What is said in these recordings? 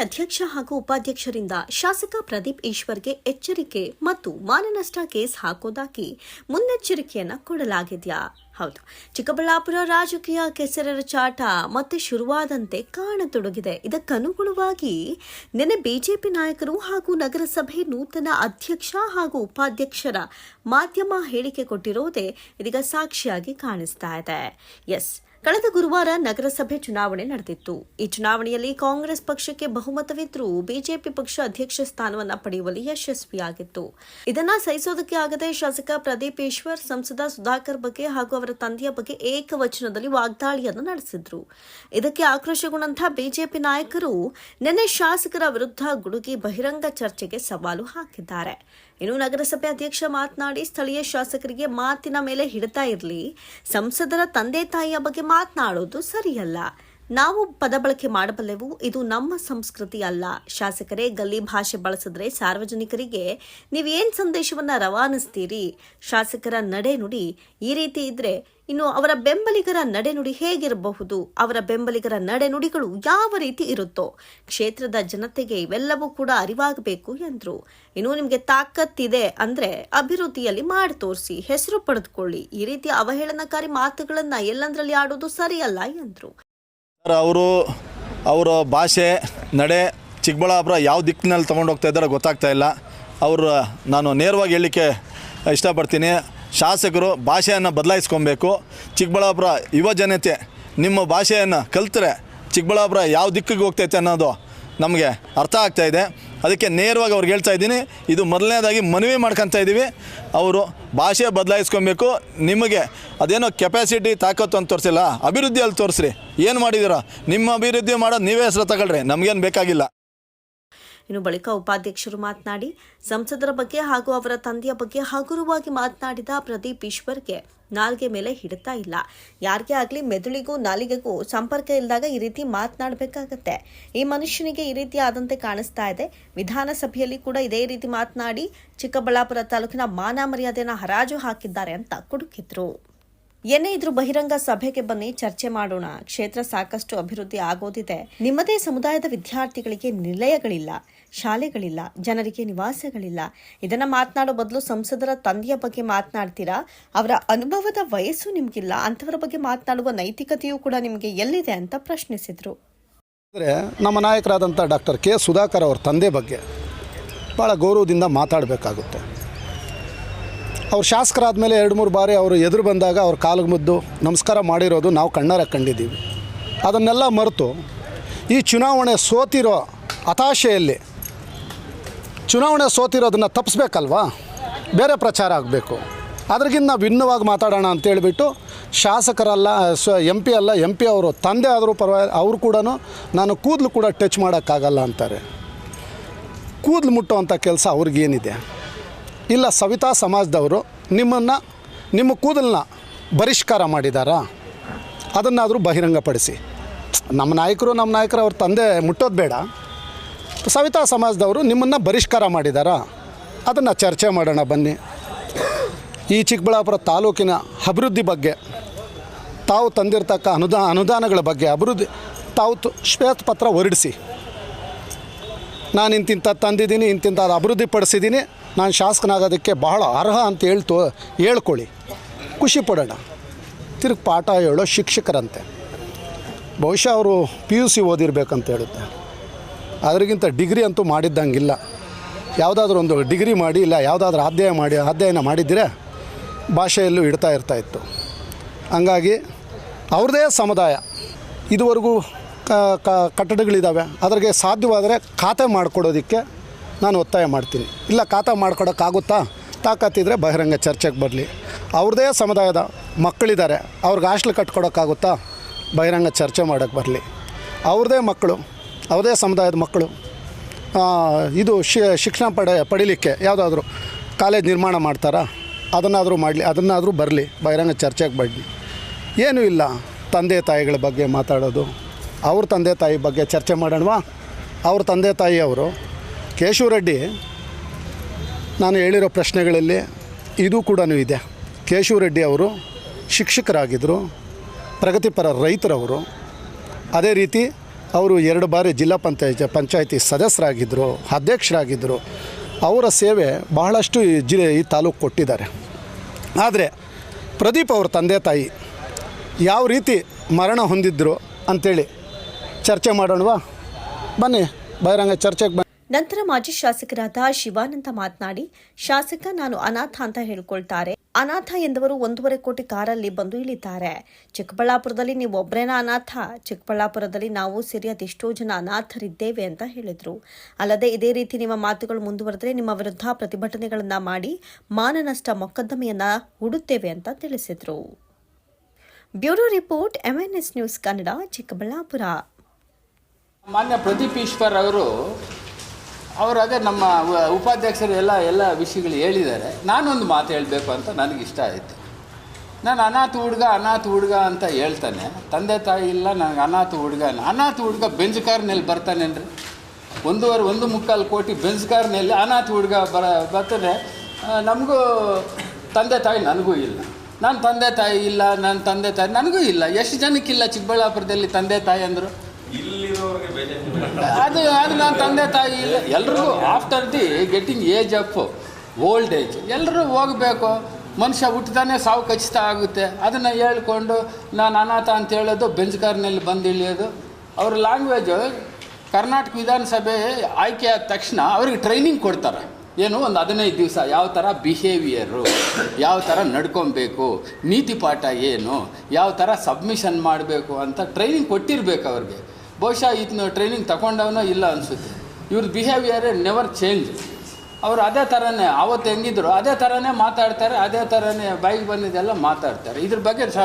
ಅಧ್ಯಕ್ಷ ಹಾಗೂ ಉಪಾಧ್ಯಕ್ಷರಿಂದ ಶಾಸಕ ಪ್ರದೀಪ್ ಈಶ್ವರ್ಗೆ ಎಚ್ಚರಿಕೆ ಮತ್ತು ಮಾನನಷ್ಟ ಕೇಸ್ ಹಾಕೋದಾಗಿ ಮುನ್ನೆಚ್ಚರಿಕೆಯನ್ನ ಕೊಡಲಾಗಿದೆಯಾ? ಹೌದು. ಚಿಕ್ಕಬಳ್ಳಾಪುರ ರಾಜಕೀಯ ಕೆಸರರ ಚಾಟ ಮತ್ತೆ ಶುರುವಾದಂತೆ ಕಾಣತೊಡಗಿದೆ. ಇದಕ್ಕನುಗುಣವಾಗಿ ನಿನ್ನೆ ಬಿಜೆಪಿ ನಾಯಕರು ಹಾಗೂ ನಗರಸಭೆ ನೂತನ ಅಧ್ಯಕ್ಷ ಹಾಗೂ ಉಪಾಧ್ಯಕ್ಷರ ಮಾಧ್ಯಮ ಹೇಳಿಕೆ ಕೊಟ್ಟಿರೋದೇ ಇದೀಗ ಸಾಕ್ಷಿಯಾಗಿ ಕಾಣಿಸ್ತಾ ಇದೆ. ಎಸ್. ಕಳೆದ ಗುರುವಾರ ನಗರಸಭೆ ಚುನಾವಣೆ ನಡೆದಿತ್ತು. ಈ ಚುನಾವಣೆಯಲ್ಲಿ ಕಾಂಗ್ರೆಸ್ ಪಕ್ಷಕ್ಕೆ ಬಹುಮತವಿದ್ದರೂ ಬಿಜೆಪಿ ಪಕ್ಷ ಅಧ್ಯಕ್ಷ ಸ್ಥಾನವನ್ನು ಪಡೆಯುವಲ್ಲಿ ಯಶಸ್ವಿಯಾಗಿತ್ತು. ಇದನ್ನ ಸಹಿಸೋದಕ್ಕೆ ಆಗದೆ ಶಾಸಕ ಪ್ರದೀಪ್ ಈಶ್ವರ್, ಸಂಸದ ಸುಧಾಕರ್ ಬಗ್ಗೆ ಹಾಗೂ ಅವರ ತಂದೆಯ ಬಗ್ಗೆ ಏಕವಚನದಲ್ಲಿ ವಾಗ್ದಾಳಿಯನ್ನು ನಡೆಸಿದ್ರು. ಇದಕ್ಕೆ ಆಕ್ರೋಶಗೊಂಡಂತಹ ಬಿಜೆಪಿ ನಾಯಕರು ನಿನ್ನೆ ಶಾಸಕರ ವಿರುದ್ಧ ಗುಡುಗಿ ಬಹಿರಂಗ ಚರ್ಚೆಗೆ ಸವಾಲು ಹಾಕಿದ್ದಾರೆ. ಇನ್ನು ನಗರಸಭೆ ಅಧ್ಯಕ್ಷ ಮಾತನಾಡಿ ಸ್ಥಳೀಯ ಶಾಸಕರಿಗೆ ಮಾತಿನ ಮೇಲೆ ಹಿಡಿತಾ ಇರಲಿ, ಸಂಸದರ ತಂದೆ ತಾಯಿಯ ಬಗ್ಗೆ ಮಾತನಾಡೋದು ಸರಿಯಲ್ಲ. ನಾವು ಪದ ಬಳಕೆ ಮಾಡಬಲ್ಲೆವು. ಇದು ನಮ್ಮ ಸಂಸ್ಕೃತಿ ಅಲ್ಲ. ಶಾಸಕರೇ, ಗಲ್ಲಿ ಭಾಷೆ ಬಳಸಿದ್ರೆ ಸಾರ್ವಜನಿಕರಿಗೆ ನೀವೇನ್ ಸಂದೇಶವನ್ನ ರವಾನಿಸ್ತೀರಿ? ಶಾಸಕರ ನಡೆನುಡಿ ಈ ರೀತಿ ಇದ್ರೆ ಇನ್ನು ಅವರ ಬೆಂಬಲಿಗರ ನಡೆನುಡಿ ಹೇಗಿರಬಹುದು? ಅವರ ಬೆಂಬಲಿಗರ ನಡೆನುಡಿಗಳು ಯಾವ ರೀತಿ ಇರುತ್ತೋ? ಕ್ಷೇತ್ರದ ಜನತೆಗೆ ಇವೆಲ್ಲವೂ ಕೂಡ ಅರಿವಾಗಬೇಕು ಎಂದ್ರು. ಇನ್ನು ನಿಮಗೆ ತಾಕತ್ತಿದೆ ಅಂದ್ರೆ ಅಭಿವೃದ್ಧಿಯಲ್ಲಿ ಮಾಡಿ ತೋರಿಸಿ, ಹೆಸರು ಪಡೆದುಕೊಳ್ಳಿ. ಈ ರೀತಿ ಅವಹೇಳನಕಾರಿ ಮಾತುಗಳನ್ನ ಎಲ್ಲಂದ್ರಲ್ಲಿ ಆಡೋದು ಸರಿಯಲ್ಲ ಎಂದ್ರು. ಅವರು ಅವರ ಭಾಷೆ, ನಡೆ, ಚಿಕ್ಕಬಳ್ಳಾಪುರ ಯಾವ ದಿಕ್ಕಿನಲ್ಲಿ ತೊಗೊಂಡು ಹೋಗ್ತಾ ಇದ್ದಾರೆ ಗೊತ್ತಾಗ್ತಾ ಇಲ್ಲ. ಅವರು, ನಾನು ನೇರವಾಗಿ ಹೇಳಲಿಕ್ಕೆ ಇಷ್ಟಪಡ್ತೀನಿ. ಶಾಸಕರು ಭಾಷೆಯನ್ನು ಬದಲಾಯಿಸ್ಕೊಬೇಕು. ಚಿಕ್ಕಬಳ್ಳಾಪುರ ಯುವ ಜನತೆ ನಿಮ್ಮ ಭಾಷೆಯನ್ನು ಕಲ್ತರೆ ಚಿಕ್ಕಬಳ್ಳಾಪುರ ಯಾವ ದಿಕ್ಕಿಗೆ ಹೋಗ್ತೈತೆ ಅನ್ನೋದು ನಮಗೆ ಅರ್ಥ ಆಗ್ತಾಯಿದೆ ಅದಕ್ಕೆ ನೇರವಾಗಿ ಅವ್ರಿಗೆ ಹೇಳ್ತಾ ಇದ್ದೀನಿ, ಇದು ಮೊದಲನೇದಾಗಿ ಮನವಿ ಮಾಡ್ಕೊತಾ ಇದ್ದೀವಿ. ಅವರು ಭಾಷೆ ಬದಲಾಯಿಸ್ಕೊಬೇಕು. ನಿಮಗೆ ಅದೇನೋ ಕೆಪಾಸಿಟಿ ತಾಕತ್ತು ಅಂತ ತೋರಿಸಿಲ್ಲ, ಅಭಿವೃದ್ಧಿಯಲ್ಲಿ ತೋರಿಸ್ರಿ. ಏನು ಮಾಡಿದ್ದೀರಾ ನಿಮ್ಮ ಅಭಿವೃದ್ಧಿ ಮಾಡೋದು ನೀವೇ ಹೆಸರು ತಗೊಳ್ರಿ. ನಮಗೇನು ಬೇಕಾಗಿಲ್ಲ. ಇನ್ನು ಬಳಿಕ ಉಪಾಧ್ಯಕ್ಷರು ಮಾತನಾಡಿ, ಸಂಸದರ ಬಗ್ಗೆ ಹಾಗೂ ಅವರ ತಂದೆಯ ಬಗ್ಗೆ ಹಗುರವಾಗಿ ಮಾತನಾಡಿದ ಪ್ರದೀಪ್ ಈಶ್ವರ್ಗೆ ನಾಲ್ಗೆ ಮೇಲೆ ಹಿಡಿತಾ ಇಲ್ಲ. ಯಾರಿಗೇ ಆಗಲಿ ಮೆದುಳಿಗೂ ನಾಲಿಗೆಗೂ ಸಂಪರ್ಕ ಇಲ್ಲದಾಗ ಈ ರೀತಿ ಮಾತನಾಡಬೇಕಾಗತ್ತೆ. ಈ ಮನುಷ್ಯನಿಗೆ ಈ ರೀತಿ ಆದಂತೆ ಕಾಣಿಸ್ತಾ ಇದೆ. ವಿಧಾನಸಭೆಯಲ್ಲಿ ಕೂಡ ಇದೇ ರೀತಿ ಮಾತನಾಡಿ, ಚಿಕ್ಕಬಳ್ಳಾಪುರ ತಾಲೂಕಿನ ಮಾನ ಮರ್ಯಾದೆನ ಹರಾಜು ಹಾಕಿದ್ದಾರೆ ಅಂತ ಕುಡುಕಿದ್ರು. ಏನೇ ಇದ್ರೂ ಬಹಿರಂಗ ಸಭೆಗೆ ಬನ್ನಿ, ಚರ್ಚೆ ಮಾಡೋಣ. ಕ್ಷೇತ್ರ ಸಾಕಷ್ಟು ಅಭಿವೃದ್ಧಿ ಆಗೋದಿದೆ. ನಿಮ್ಮದೇ ಸಮುದಾಯದ ವಿದ್ಯಾರ್ಥಿಗಳಿಗೆ ನಿಲಯಗಳಿಲ್ಲ, ಶಾಲೆಗಳಿಲ್ಲ, ಜನರಿಗೆ ನಿವಾಸಗಳಿಲ್ಲ. ಇದನ್ನ ಮಾತನಾಡೋ ಬದಲು ಸಂಸದರ ತಂದೆಯ ಬಗ್ಗೆ ಮಾತನಾಡ್ತೀರಾ? ಅವರ ಅನುಭವದ ವಯಸ್ಸು ನಿಮ್ಗಿಲ್ಲ, ಅಂಥವರ ಬಗ್ಗೆ ಮಾತನಾಡುವ ನೈತಿಕತೆಯೂ ಕೂಡ ನಿಮಗೆ ಎಲ್ಲಿದೆ ಅಂತ ಪ್ರಶ್ನಿಸಿದ್ರು. ನಮ್ಮ ನಾಯಕರಾದಂಥ ಡಾಕ್ಟರ್ ಕೆ ಸುಧಾಕರ್ ಅವರ ತಂದೆ ಬಗ್ಗೆ ಭಾಳ ಗೌರವದಿಂದ ಮಾತಾಡಬೇಕಾಗುತ್ತೆ. ಅವ್ರು ಶಾಸಕರಾದ ಮೇಲೆ ಎರಡು ಮೂರು ಬಾರಿ ಅವರು ಎದುರು ಬಂದಾಗ ಅವ್ರ ಕಾಲಿಗೆ ಮುದ್ದು, ನಮಸ್ಕಾರ ಮಾಡಿರೋದು ನಾವು ಕಣ್ಣಾರ ಕಂಡಿದ್ದೀವಿ. ಅದನ್ನೆಲ್ಲ ಮರೆತು ಈ ಚುನಾವಣೆ ಸೋತಿರೋ ಹತಾಶೆಯಲ್ಲಿ, ಚುನಾವಣೆ ಸೋತಿರೋದನ್ನು ತಪ್ಪಿಸ್ಬೇಕಲ್ವಾ ಬೇರೆ ಪ್ರಚಾರ ಆಗಬೇಕು. ಅದ್ರಗಿಂತ ನಾವು ಭಿನ್ನವಾಗಿ ಮಾತಾಡೋಣ ಅಂತೇಳಿಬಿಟ್ಟು ಶಾಸಕರಲ್ಲ, ಸ ಎಂ ಪಿ ಅಲ್ಲ ಎಂ ಪಿ ಅವರು ತಂದೆ ಆದರೂ ಪರವಾಗಿ ಅವರು ಕೂಡ ನಾನು ಕೂದಲು ಕೂಡ ಟಚ್ ಮಾಡೋಕ್ಕಾಗಲ್ಲ ಅಂತಾರೆ. ಕೂದಲು ಮುಟ್ಟುವಂಥ ಕೆಲಸ ಅವ್ರಿಗೇನಿದೆ? ಇಲ್ಲ ಸವಿತಾ ಸಮಾಜದವರು ನಿಮ್ಮನ್ನು, ನಿಮ್ಮ ಕೂದಲನ್ನ ಬಹಿಷ್ಕಾರ ಮಾಡಿದಾರಾ? ಅದನ್ನಾದರೂ ಬಹಿರಂಗಪಡಿಸಿ. ನಮ್ಮ ನಾಯಕರು ನಮ್ಮ ನಾಯಕರು ಅವ್ರ ತಂದೆ ಮುಟ್ಟೋದು ಬೇಡ. ಸವಿತಾ ಸಮಾಜದವರು ನಿಮ್ಮನ್ನು ಬಹಿಷ್ಕಾರ ಮಾಡಿದಾರಾ? ಅದನ್ನು ಚರ್ಚೆ ಮಾಡೋಣ ಬನ್ನಿ. ಈ ಚಿಕ್ಕಬಳ್ಳಾಪುರ ತಾಲೂಕಿನ ಅಭಿವೃದ್ಧಿ ಬಗ್ಗೆ, ತಾವು ತಂದಿರತಕ್ಕ ಅನುದಾ, ಅನುದಾನಗಳ ಬಗ್ಗೆ ಅಭಿವೃದ್ಧಿ, ತಾವು ಶ್ವೇತ ಪತ್ರ ಹೊರಡಿಸಿ. ನಾನು ಇಂತಿಂಥ ತಂದಿದ್ದೀನಿ ಇಂತಿಂಥ ಅಭಿವೃದ್ಧಿ ಪಡಿಸಿದ್ದೀನಿ ನಾನು ಶಾಸಕನಾಗೋದಕ್ಕೆ ಬಹಳ ಅರ್ಹ ಅಂತ ಹೇಳ್ತು, ಹೇಳ್ಕೊಳ್ಳಿ. ಖುಷಿ ಪಡೋಣ. ತಿರುಗಿ ಪಾಠ ಹೇಳೋ ಶಿಕ್ಷಕರಂತೆ. ಬಹುಶಃ ಅವರು ಪಿ ಯು ಸಿ ಓದಿರ್ಬೇಕಂತ ಹೇಳುತ್ತೆ. ಅದರಿಗಿಂತ ಡಿಗ್ರಿ ಅಂತೂ ಮಾಡಿದ್ದಂಗಿಲ್ಲ. ಯಾವುದಾದ್ರೂ ಒಂದು ಡಿಗ್ರಿ ಮಾಡಿ, ಇಲ್ಲ ಯಾವುದಾದ್ರೂ ಅಧ್ಯಯನ ಮಾಡಿ, ಅಧ್ಯಯನ ಮಾಡಿದ್ದರೆ ಭಾಷೆಯಲ್ಲೂ ಇಡ್ತಾ ಇರ್ತಾಯಿತ್ತು ಹಂಗಾಗಿ ಅವ್ರದ್ದೇ ಸಮುದಾಯ. ಇದುವರೆಗೂ ಕಟ್ಟಡಗಳಿದ್ದಾವೆ ಅದ್ರಿಗೆ ಸಾಧ್ಯವಾದರೆ ಖಾತೆ ಮಾಡಿಕೊಡೋದಕ್ಕೆ ನಾನು ಒತ್ತಾಯ ಮಾಡ್ತೀನಿ. ಇಲ್ಲ, ಖಾತಾ ಮಾಡ್ಕೊಡೋಕ್ಕಾಗುತ್ತಾ? ತಾಕತ್ತಿದ್ರೆ ಬಹಿರಂಗ ಚರ್ಚೆಗೆ ಬರಲಿ. ಅವ್ರದೇ ಸಮುದಾಯದ ಮಕ್ಕಳಿದ್ದಾರೆ. ಅವ್ರಿಗೆ ಹಾಸ್ಟ್ಲ್ ಕಟ್ಕೊಡೋಕ್ಕಾಗುತ್ತಾ? ಬಹಿರಂಗ ಚರ್ಚೆ ಮಾಡೋಕ್ಕೆ ಬರಲಿ. ಅವ್ರದೇ ಮಕ್ಕಳು, ಅವ್ರದೇ ಸಮುದಾಯದ ಮಕ್ಕಳು ಇದು ಶಿಕ್ಷಣ ಪಡೆ, ಪಡೀಲಿಕ್ಕೆ ಯಾವುದಾದ್ರೂ ಕಾಲೇಜ್ ನಿರ್ಮಾಣ ಮಾಡ್ತಾರಾ? ಅದನ್ನಾದರೂ ಮಾಡಲಿ, ಅದನ್ನಾದರೂ ಬರಲಿ, ಬಹಿರಂಗ ಚರ್ಚೆಗೆ ಬರಲಿ. ಏನೂ ಇಲ್ಲ. ತಂದೆ ತಾಯಿಗಳ ಬಗ್ಗೆ ಮಾತಾಡೋದು. ಅವ್ರ ತಂದೆ ತಾಯಿ ಬಗ್ಗೆ ಚರ್ಚೆ ಮಾಡೋಣವಾ? ಅವ್ರ ತಂದೆ ತಾಯಿಯವರು ಕೇಶವರೆಡ್ಡಿ, ನಾನು ಹೇಳಿರೋ ಪ್ರಶ್ನೆಗಳಲ್ಲಿ ಇದು ಕೂಡ ಇದೆ. ಕೇಶವರೆಡ್ಡಿ ಅವರು ಶಿಕ್ಷಕರಾಗಿದ್ದರು ಪ್ರಗತಿಪರ ರೈತರವರು. ಅದೇ ರೀತಿ ಅವರು ಎರಡು ಬಾರಿ ಜಿಲ್ಲಾ ಪಂಚಾಯತ್, ಪಂಚಾಯತಿ ಸದಸ್ಯರಾಗಿದ್ದರು ಅಧ್ಯಕ್ಷರಾಗಿದ್ದರು ಅವರ ಸೇವೆ ಬಹಳಷ್ಟು ಈ ಜಿಲ್ಲೆ, ಈ ತಾಲೂಕು ಕೊಟ್ಟಿದ್ದಾರೆ. ಆದರೆ ಪ್ರದೀಪ್ ಅವ್ರ ತಂದೆ ತಾಯಿ ಯಾವ ರೀತಿ ಮರಣ ಹೊಂದಿದ್ರು ಅಂಥೇಳಿ ಚರ್ಚೆ ಮಾಡೋಣವಾ? ಬನ್ನಿ, ಬಹಿರಂಗ ಚರ್ಚೆಗೆ ಬನ್ನಿ. ನಂತರ ಮಾಜಿ ಶಾಸಕರಾದ ಶಿವಾನಂದ ಮಾತನಾಡಿ, ಶಾಸಕ ನಾನು ಅನಾಥ ಅಂತ ಹೇಳ್ಕೊಳ್ತಾರೆ. ಅನಾಥ ಎಂದವರು ಒಂದೂವರೆ ಕೋಟಿ ಕಾರಲ್ಲಿ ಬಂದು ಇಳಿತಾರೆ. ಚಿಕ್ಕಬಳ್ಳಾಪುರದಲ್ಲಿ ನೀವು ಒಬ್ಬರೇನ ಅನಾಥ? ಚಿಕ್ಕಬಳ್ಳಾಪುರದಲ್ಲಿ ನಾವು ಸೇರಿ ಅದೆಷ್ಟೋ ಜನ ಅನಾಥರಿದ್ದೇವೆ ಅಂತ ಹೇಳಿದ್ರು. ಅಲ್ಲದೆ ಇದೇ ರೀತಿ ನಿಮ್ಮ ಮಾತುಗಳು ಮುಂದುವರೆದರೆ ನಿಮ್ಮ ವಿರುದ್ಧ ಪ್ರತಿಭಟನೆಗಳನ್ನ ಮಾಡಿ ಮಾನನಷ್ಟ ಮೊಕದ್ದಮೆಯನ್ನ ಹೂಡುತ್ತೇವೆ ಅಂತ ತಿಳಿಸಿದ್ರು. Bureau report MNS news Kannada, Chikkaballapur. ಮಾನ್ಯ ಪ್ರದೀಪ್ ಈಶ್ವರ್ ಅವರು ಅವರು ಅದೇ ನಮ್ಮ ಉಪಾಧ್ಯಕ್ಷರು ಎಲ್ಲ ಎಲ್ಲ ವಿಷಯಗಳು ಹೇಳಿದ್ದಾರೆ. ನಾನೊಂದು ಮಾತು ಹೇಳಬೇಕು ಅಂತ ನನಗಿಷ್ಟ ಆಯಿತು. ನಾನು ಅನಾಥ ಹುಡುಗ ಅನಾಥ ಹುಡುಗ ಅಂತ ಹೇಳ್ತಾನೆ. ತಂದೆ ತಾಯಿ ಇಲ್ಲ, ನನಗೆ ಅನಾಥ ಹುಡುಗ ಅನಾಥ ಹುಡುಗ ಬೆಂಜ್ ಕಾರ್ನಲ್ಲಿ ಬರ್ತಾನೇನ್ರಿ? ಒಂದೂವರೆ, ಒಂದು ಮುಕ್ಕಾಲು ಕೋಟಿ ಬೆಂಜ್ ಕಾರ್ನಲ್ಲಿ ಅನಾಥ ಹುಡುಗ ಬರ, ಬರ್ತಾನೆ. ನಮಗೂ ತಂದೆ ತಾಯಿ ನನಗೂ ಇಲ್ಲ. ನನ್ನ ತಂದೆ ತಾಯಿ ಇಲ್ಲ ನನ್ನ ತಂದೆ ತಾಯಿ, ನನಗೂ ಇಲ್ಲ. ಎಷ್ಟು ಜನಕ್ಕಿಲ್ಲ ಚಿಕ್ಕಬಳ್ಳಾಪುರದಲ್ಲಿ ತಂದೆ ತಾಯಿ ಅಂದರು? ಅದು ಅದು ನನ್ನ ತಂದೆ ತಾಯಿ ಇಲ್ಲ. ಎಲ್ರಿಗೂ after the getting age up old age ಎಲ್ಲರೂ ಹೋಗಬೇಕು. ಮನುಷ್ಯ ಹುಟ್ಟಿದಾನೆ ಸಾವು ಖಚಿತ ಆಗುತ್ತೆ. ಅದನ್ನು ಹೇಳ್ಕೊಂಡು ನಾನು ಅನಾಥ ಅಂತ ಹೇಳೋದು ಬೆಂಜ್ಕಾರ್ನಲ್ಲಿ ಬಂದು ಇಳಿಯೋದು ಅವ್ರ ಲ್ಯಾಂಗ್ವೇಜ್ ಕರ್ನಾಟಕ ವಿಧಾನಸಭೆ ಆಯ್ಕೆ ಆದ ತಕ್ಷಣ ಅವ್ರಿಗೆ ಟ್ರೈನಿಂಗ್ ಕೊಡ್ತಾರೆ. ಏನು, ಒಂದು ಹದಿನೈದು ದಿವಸ ಯಾವ ಥರ ಬಿಹೇವಿಯರು ಯಾವ ಥರ ನಡ್ಕೊಬೇಕು, ನೀತಿ ಪಾಠ ಏನು, ಯಾವ ಥರ ಸಬ್ಮಿಷನ್ ಮಾಡಬೇಕು ಅಂತ ಟ್ರೈನಿಂಗ್ ಕೊಟ್ಟಿರಬೇಕು ಅವ್ರಿಗೆ. ಬಹುಶಃ ಇದನ್ನ ಟ್ರೈನಿಂಗ್ ತಗೊಂಡವನೋ ಇಲ್ಲ ಅನಿಸುತ್ತೆ. ಇವ್ರ ಬಿಹೇವಿಯರ್ ನೆವರ್ ಚೇಂಜ್ ಅವರು ಅದೇ ಥರನೇ ಆವತ್ತು ಹೆಂಗಿದ್ರು, ಅದೇ ಥರನೇ ಮಾತಾಡ್ತಾರೆ, ಅದೇ ಥರನೇ ಬಾಯಿಗೆ ಬಂದಿದ್ದೆಲ್ಲ ಮಾತಾಡ್ತಾರೆ. ಇದ್ರ ಬಗ್ಗೆ ಸ,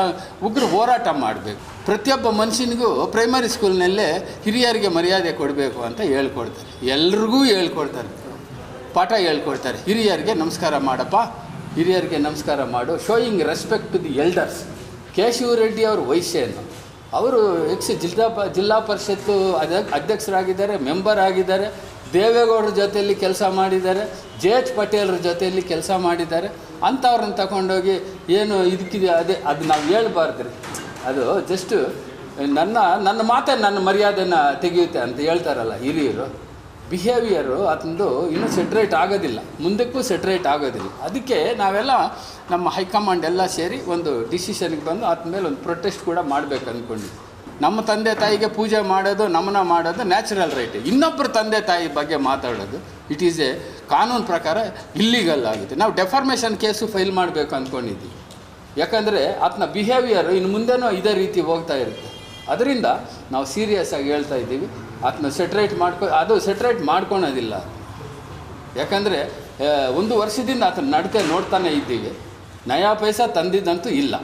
ಉಗ್ರ ಹೋರಾಟ ಮಾಡಬೇಕು. ಪ್ರತಿಯೊಬ್ಬ ಮನುಷ್ಯನಿಗೂ ಪ್ರೈಮರಿ ಸ್ಕೂಲ್ನಲ್ಲೇ ಹಿರಿಯರಿಗೆ ಮರ್ಯಾದೆ ಕೊಡಬೇಕು ಅಂತ ಹೇಳ್ಕೊಡ್ತಾರೆ. ಎಲ್ರಿಗೂ ಹೇಳ್ಕೊಡ್ತಾರೆ. ಪಾಠ ಹೇಳ್ಕೊಡ್ತಾರೆ. ಹಿರಿಯರಿಗೆ ನಮಸ್ಕಾರ ಮಾಡಪ್ಪ. ಹಿರಿಯರಿಗೆ ನಮಸ್ಕಾರ ಮಾಡು. Showing respect to the elders Keshava Reddy ಅವ್ರ ವಯಸ್ಸೇನು ಅವರು ಎಕ್ಸ್ ಜಿಲ್ಲಾ ಪ, ಜಿಲ್ಲಾ ಪರಿಷತ್ತು ಅಧ್ಯಕ್ಷ ಅಧ್ಯಕ್ಷರಾಗಿದ್ದಾರೆ, ಮೆಂಬರ್ ಆಗಿದ್ದಾರೆ, ದೇವೇಗೌಡರ ಜೊತೆಯಲ್ಲಿ ಕೆಲಸ ಮಾಡಿದ್ದಾರೆ, ಜೆ ಎಚ್ ಪಟೇಲ್ರ ಜೊತೆಯಲ್ಲಿ ಕೆಲಸ ಮಾಡಿದ್ದಾರೆ, ಅಂಥವ್ರನ್ನ ತಗೊಂಡೋಗಿ ಏನು ಇದಕ್ಕಿದೆ ಅದೇ, ಅದು ನಾವು ಹೇಳ್ಬಾರ್ದ್ರಿ. ಅದು ಜಸ್ಟ್ ನನ್ನ ನನ್ನ ಮಾತೇ ನನ್ನ ಮರ್ಯಾದೆನ ತೆಗೆಯುತ್ತೆ ಅಂತ ಹೇಳ್ತಾರಲ್ಲ ಹಿರಿಯರು. ಬಿಹೇವಿಯರು ಅದೊಂದು ಇನ್ನೂ ಸೆಟ್ರೇಟ್ ಆಗೋದಿಲ್ಲ. ಮುಂದಕ್ಕೂ ಸೆಟ್ರೇಟ್ ಆಗೋದಿಲ್ಲ. ಅದಕ್ಕೆ ನಾವೆಲ್ಲ ನಮ್ಮ ಹೈಕಮಾಂಡ್ ಎಲ್ಲ ಸೇರಿ ಒಂದು ಡಿಸಿಷನ್ಗೆ ಬಂದು ಆದಮೇಲೆ ಮೇಲೆ ಒಂದು ಪ್ರೊಟೆಸ್ಟ್ ಕೂಡ ಮಾಡಬೇಕು ಅಂದ್ಕೊಂಡಿದ್ವಿ ನಮ್ಮ ತಂದೆ ತಾಯಿಗೆ ಪೂಜೆ ಮಾಡೋದು, ನಮನ ಮಾಡೋದು ನ್ಯಾಚುರಲ್ ರೈಟ್ ಇನ್ನೊಬ್ಬರ ತಂದೆ ತಾಯಿ ಬಗ್ಗೆ ಮಾತಾಡೋದು ಇಟ್ ಈಸ್ ಎ ಕಾನೂನು ಪ್ರಕಾರ ಇಲ್ಲಿಗಲ್ ಆಗುತ್ತೆ. ನಾವು ಡೆಫಾರ್ಮೇಷನ್ ಕೇಸು ಫೈಲ್ ಮಾಡಬೇಕು ಅಂದ್ಕೊಂಡಿದ್ವಿ ಯಾಕಂದರೆ ಆತನ ಬಿಹೇವಿಯರು ಇನ್ನು ಮುಂದೆನೂ ಇದೇ ರೀತಿ ಹೋಗ್ತಾ ಇರುತ್ತೆ. ಅದರಿಂದ ನಾವು ಸೀರಿಯಸ್ ಆಗಿ ಹೇಳ್ತಾ ಇದ್ದೀವಿ. ಅದನ್ನ ಸೆಟ್ರೇಟ್ ಮಾಡ್ಕೊ ಅದು ಸೆಟ್ರೇಟ್ ಮಾಡ್ಕೊಳೋದಿಲ್ಲ. ಯಾಕಂದರೆ ಒಂದು ವರ್ಷದಿಂದ ಆತನ ನಡ್ಕೆ ನೋಡ್ತಾನೆ ಇದ್ದೀವಿ. ನಯಾ ಪೈಸಾ ತಂದಿದ್ದಂತೂ ಇಲ್ಲ.